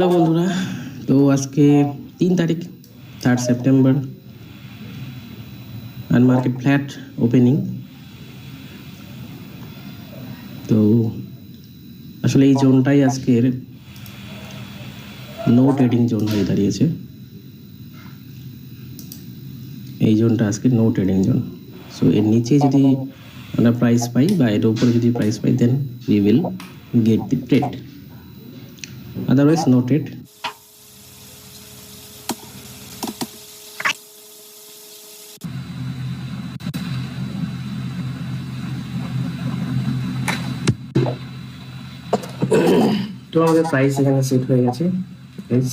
Hello বন্ধুরা, তো আজকে তিন তারিখ থার্ড সেপ্টেম্বর আর মার্কেট ফ্ল্যাট ওপেনিং তো আসলে এই জোনটাই আজকের নো ট্রেডিং জোন হয়ে দাঁড়িয়েছে। এই জোনটা আজকে নো ট্রেডিং জোন। সো এর নিচে যদি আমরা প্রাইস পাই বা এর উপরে যদি price pi then we will get the trade otherwise noted তো আমাদের প্রাইস এখানে সেট হয়ে গেছে। প্রাইস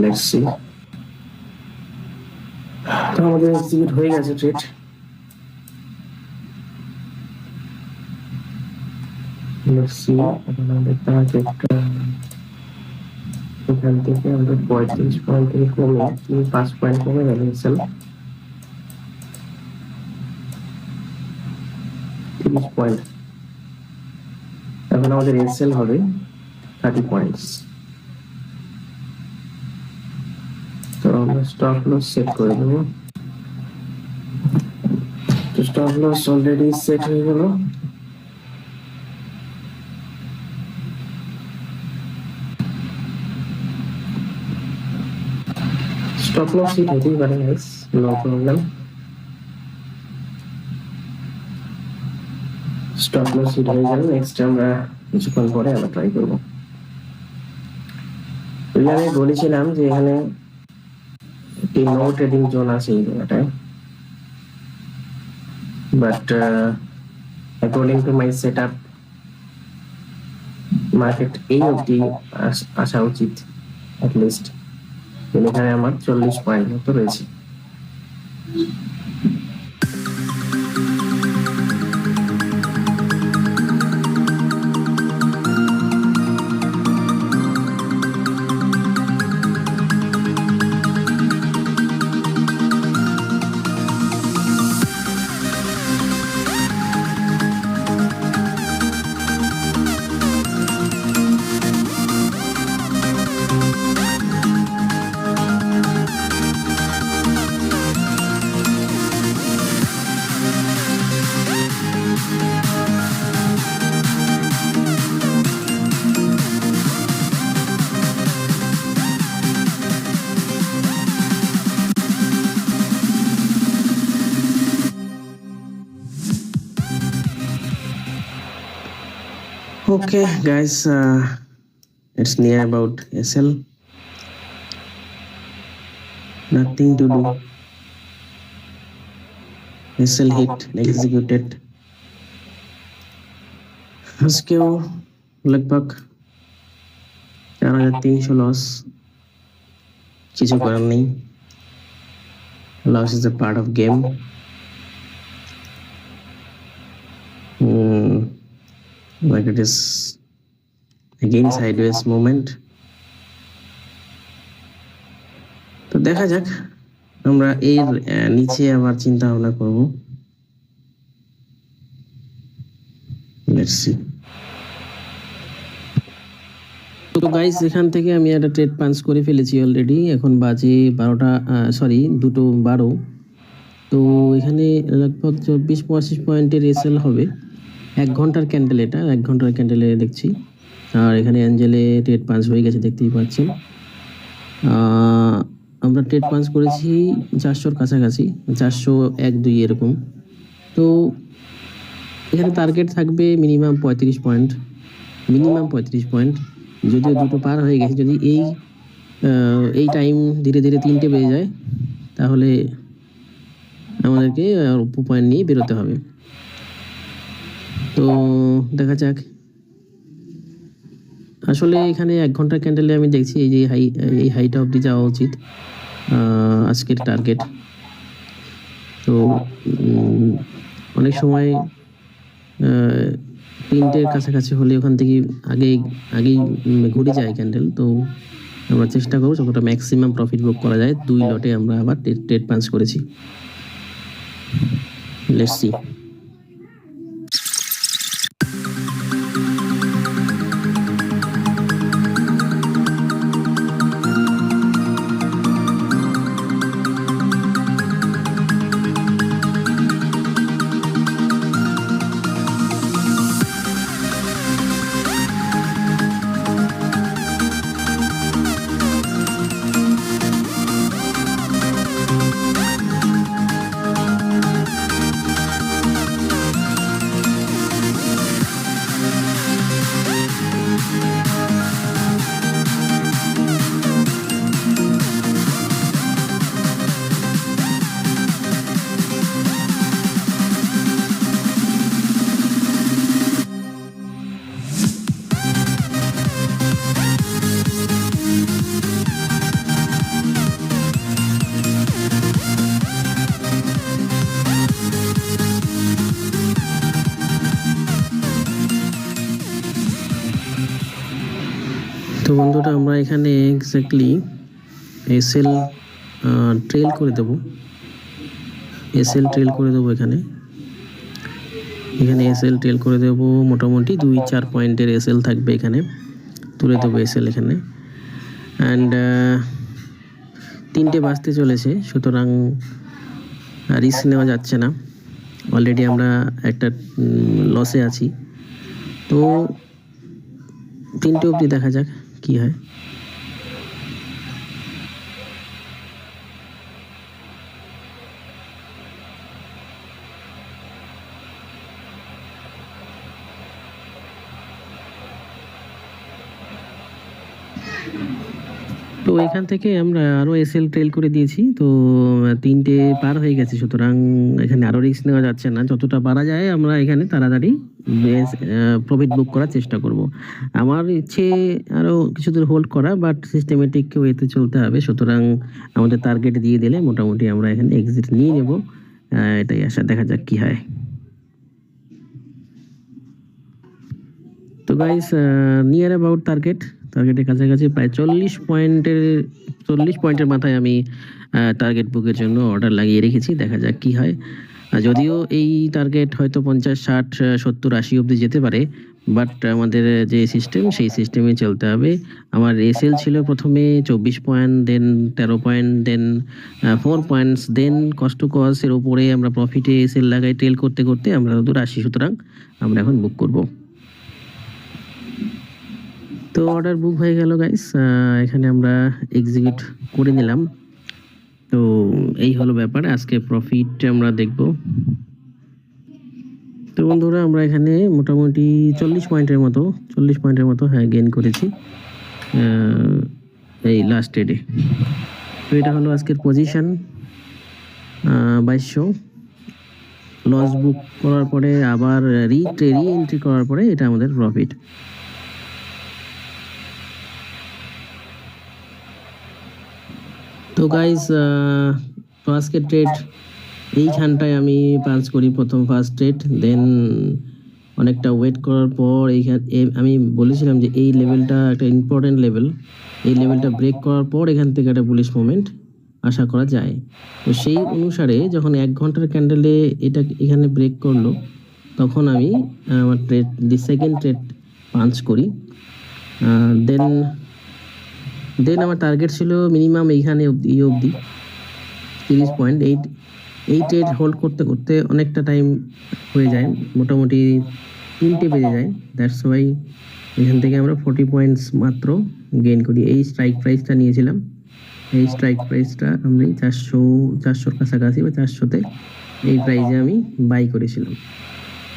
লেটস সি তো আমাদের এক্সিকিউট হয়ে গেছে ট্রেড লেটস সি এখন আমাদের টার্গেটটা এখান থেকে আমাদের পঁয়ত্রিশ পয়েন্ট থেকে কমে তিন পাঁচ পয়েন্ট কমে এসএল তিরিশ পয়েন্ট এখন আমাদের এসএল হবে থার্টি পয়েন্টস তো আমরা স্টপ লস সেট করে দেবো। তো স্টপ লস অলরেডি সেট হয়ে গেল। স্টপ লস হিট হতেই পারে guys no problem stop loss hit হয়ে গেল নেক্সট আমরা কিছুক্ষণ পরে আবার ট্রাই করব। আমি বলেছিলাম যে এখানে একটি নো ট্রেডিং জোন আছে এই জায়গাটায়। But according to my set up market এই অবধি আস- উচিত অ্যাটলিস্ট এখানে আমার চল্লিশ পয়েন্ট মতো রয়েছে। Okay, guys, uh, it's near about SL. Nothing to do. SL hit executed. আজকেও লগভগ চার হাজার তিনশো লস কিছু করার নেই loss is a part of game Like it is again sideways movement তো দেখা যাক আমরা এর নিচে আবার চিন্তা ভাবনা করব। লেটস সি তো গাইস এখান থেকে আমি একটা ট্রেড পাঞ্চ করে ফেলেছি অলরেডি এখন বাজে বারোটা সরি দুটো বারো। তো এখানে লগভগ চব্বিশ পঁচিশ পয়েন্টের এসএল হবে। এক ঘণ্টার ক্যান্ডেল এটা, এক ঘণ্টার ক্যান্ডেলে দেখছি। আর এখানে অ্যাঞ্জেলে ট্রেড পাঞ্চ হয়ে গেছে, দেখতেই পাচ্ছেন। আমরা ট্রেড পাঞ্চ করেছি চারশোর কাছাকাছি, চারশো এক দুই এরকম। তো এখানে টার্গেট থাকবে মিনিমাম পঁয়ত্রিশ পয়েন্ট মিনিমাম পঁয়ত্রিশ পয়েন্ট যদিও দুটো পার হয়ে গেছে, যদি এই এই টাইম ধীরে ধীরে তিনটে বেজে যায়, তাহলে আমাদেরকে পয়েন্ট নিয়ে বেরোতে হবে। তো দেখা যাক। আসলে এখানে এক ঘণ্টা ক্যান্ডেলে আমি দেখছি এই যে হাই এই হাইটা অবধি যাওয়া উচিত আজকের টার্গেট তো অনেক সময় তিনটের কাছাকাছি হলে ওখান থেকে আগে, আগেই ঘুরে যায় ক্যান্ডেল তো আমরা চেষ্টা করব যতটা ম্যাক্সিমাম প্রফিট বুক করা যায়। দুই লটে আমরা আবার ট্রেড পাঞ্চ করেছি। লেটস তো বন্ধুরা, আমরা এখানে এক্স্যাক্টলি এসএল ট্রেল করে দেব। এসএল ট্রেল করে দেবো এখানে। এখানে এসএল ট্রেল করে দেব, মোটামুটি দুই, চার পয়েন্টের এসএল থাকবে এখানে। তুলে দেবো এসএল এখানে। অ্যান্ড তিনটে বাজতে চলেছে, সুতরাং রিস্ক নেওয়া যাচ্ছে না। অলরেডি আমরা একটা লসে আছি। তো তিনটে অবধি দেখা যাক। কি হয় তো এখান থেকে আমরা আরও এসএল ট্রেল করে দিয়েছি। তো তিনটে পার হয়ে গেছে। সুতরাং এখানে আরও রিস্ক নেওয়া যাচ্ছে না। যতটা পারা যায় আমরা এখানে তাড়াতাড়ি প্রফিট বুক করার চেষ্টা করব। আমার ইচ্ছে আরও কিছু দূর হোল্ড করা বাট সিস্টেমেটিক ওয়েতে চলতে হবে। সুতরাং আমাদের টার্গেট দিয়ে দিলে মোটামুটি আমরা এখানে এক্সিট নিয়ে নেব। এটাই আশা। দেখা যাক কি হয়। তো গাইস নিয়ার অ্যাবাউট টার্গেট টার্গেটের কাছাকাছি প্রায় চল্লিশ পয়েন্টের চল্লিশ পয়েন্টের মাথায় আমি টার্গেট বুকের জন্য অর্ডার লাগিয়ে রেখেছি, দেখা যাক কি হয়। যদিও এই টার্গেট হয়তো পঞ্চাশ, ষাট সত্তর, আশি অবধি যেতে পারে বাট আমাদের যে সিস্টেম সেই সিস্টেমে চলতে হবে। আমার এসএল ছিল প্রথমে চব্বিশ পয়েন্ট দেন তেরো point then four points then কষ্ট কসের উপরে আমরা প্রফিটে এসএল লাগাই ট্রেল করতে করতে আমরা দূর আসি সুতরাং আমরা এখন বুক করব। তো অর্ডার বুক হয়ে গেল গাইস এখানে আমরা এক্সিকিউট করে নিলাম। তো এই হলো ব্যাপার, আজকে প্রফিট আমরা দেখব। তো বন্ধুরা, আমরা এখানে মোটামুটি চল্লিশ পয়েন্টের মতো, চল্লিশ পয়েন্টের মতো হ্যাঁ গেন করেছি এই লাস্ট ডেটে তো এটা হলো আজকের পজিশন বাইশশো। লস বুক করার পরে আবার রি এন্ট্রি করার পরে এটা আমাদের প্রফিট তো গাইস আজকে ট্রেড এইখানটায় আমি পাঞ্চ করি প্রথম ফার্স্ট ট্রেড দেন অনেকটা ওয়েট করার পর এইখান আমি বলেছিলাম যে এই লেভেলটা একটা ইম্পর্টেন্ট লেভেল এই লেভেলটা ব্রেক করার পর এখান থেকে একটা পুলিশ মোমেন্ট আশা করা যায়। তো সেই অনুসারে যখন এক ঘণ্টার ক্যান্ডেলে এটা এখানে ব্রেক করল, তখন আমি, আমার trade the second trade punch করি। দেন দেন আমার টার্গেট ছিল মিনিমাম এইখানে অবধি, এই অবধি। তিরিশ point eight eight eight hold করতে করতে অনেকটা টাইম হয়ে যায়, মোটামুটি তিনটে বেজে যায়। দ্যাটস ওয়াই এখান থেকে আমরা ফোর্টি পয়েন্টস মাত্র গেইন করি। এই স্ট্রাইক প্রাইসটা নিয়েছিলাম। এই স্ট্রাইক প্রাইসটা আমি চারশো, চারশোর কাছাকাছি বা চারশোতে এই প্রাইসে আমি বাই করেছিলাম।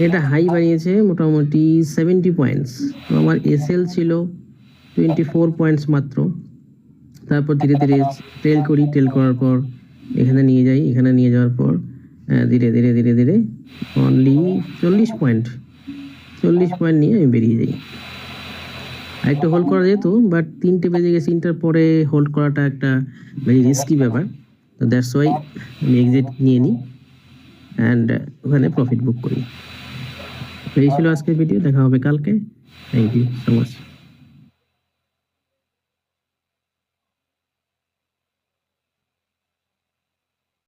এটা হাই বানিয়েছে মোটামুটি সেভেন্টি পয়েন্টস তো আমার এসএল ছিল টোয়েন্টি ফোর পয়েন্টস মাত্র। তারপর ধীরে ধীরে ট্রেল করি ট্রেল করার পর এখানে নিয়ে যাই, এখানে নিয়ে যাওয়ার পর ধীরে ধীরে ধীরে ধীরে অনলি চল্লিশ পয়েন্ট চল্লিশ পয়েন্ট নিয়ে আমি বেরিয়ে যাই। আরেকটু হোল্ড করা যেত বাট তিনটে বেজে গেছে, তিনটার পরে হোল্ড করাটা একটা ভেরি রিস্কি ব্যাপার। তো দ্যাটস ওয়াই আমি এক্সিট নিয়ে নিই অ্যান্ড ওখানে প্রফিট বুক করি। এই ছিল আজকের ভিডিও দেখা হবে কালকে। Thank you so much